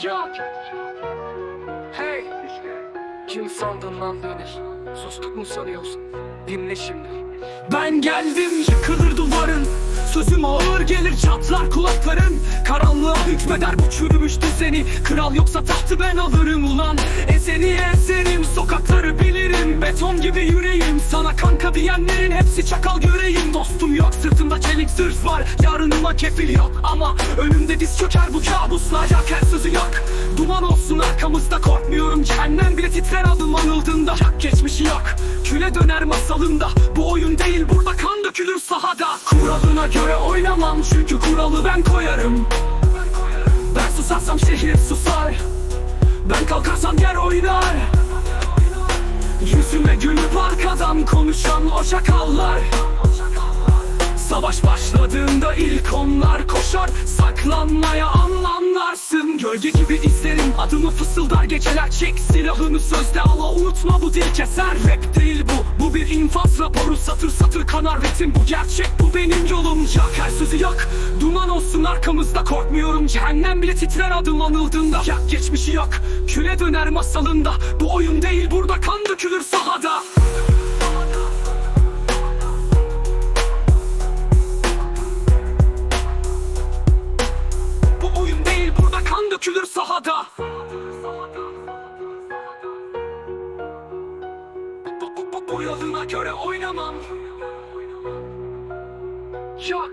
Yok. Hey. Kim sandın lan beni? Sustuk mu sanıyorsun? Dinle şimdi. Ben geldim yıkılır duvarın Sözüm ağır gelir çatlar kulakların Karanlığa hükmeder bu çürümüş düzeni Kral yoksa tahtı ben alırım ulan Ezeni ezerim sokakları bilirim Beton gibi yüreğim Sana kanka diyenlerin hepsi çakal yüreğim Dostum yok zırh var Yarınıma kefil yok. Ama Önümde diz çöker bu kabuslar Yak her sözü yak Duman olsun arkamızda korkmuyorum Cehennem. Bile titrer adım anıldığında Yak geçmişi yok. Küle döner masalında Bu oyun değil burada kan dökülür sahada. Kuralına göre oynamam Çünkü kuralı ben koyarım. Ben susarsam şehir susar. Ben kalkarsam yer oynar. Yüzüme gülüp arkadan konuşan o şakallar Savaş başladığında ilk onlar koşar. Saklanmaya anlamlarsın. Gölge gibi izlerim. Adımı fısıldar geceler. Çek silahını sözde ala. Unutma bu dil keser. Rap değil bu. Bu bir infaz raporu. Satır satır kanar ritim. Bu gerçek. Bu benim yolum. Yak her sözü yak. Duman olsun arkamızda. Korkmuyorum. Cehennem bile titrer adım anıldığında. Yak geçmişi yok küle döner masalında. Bu oyun değil. Burada kan Bu, yoluna göre oynamam. Yok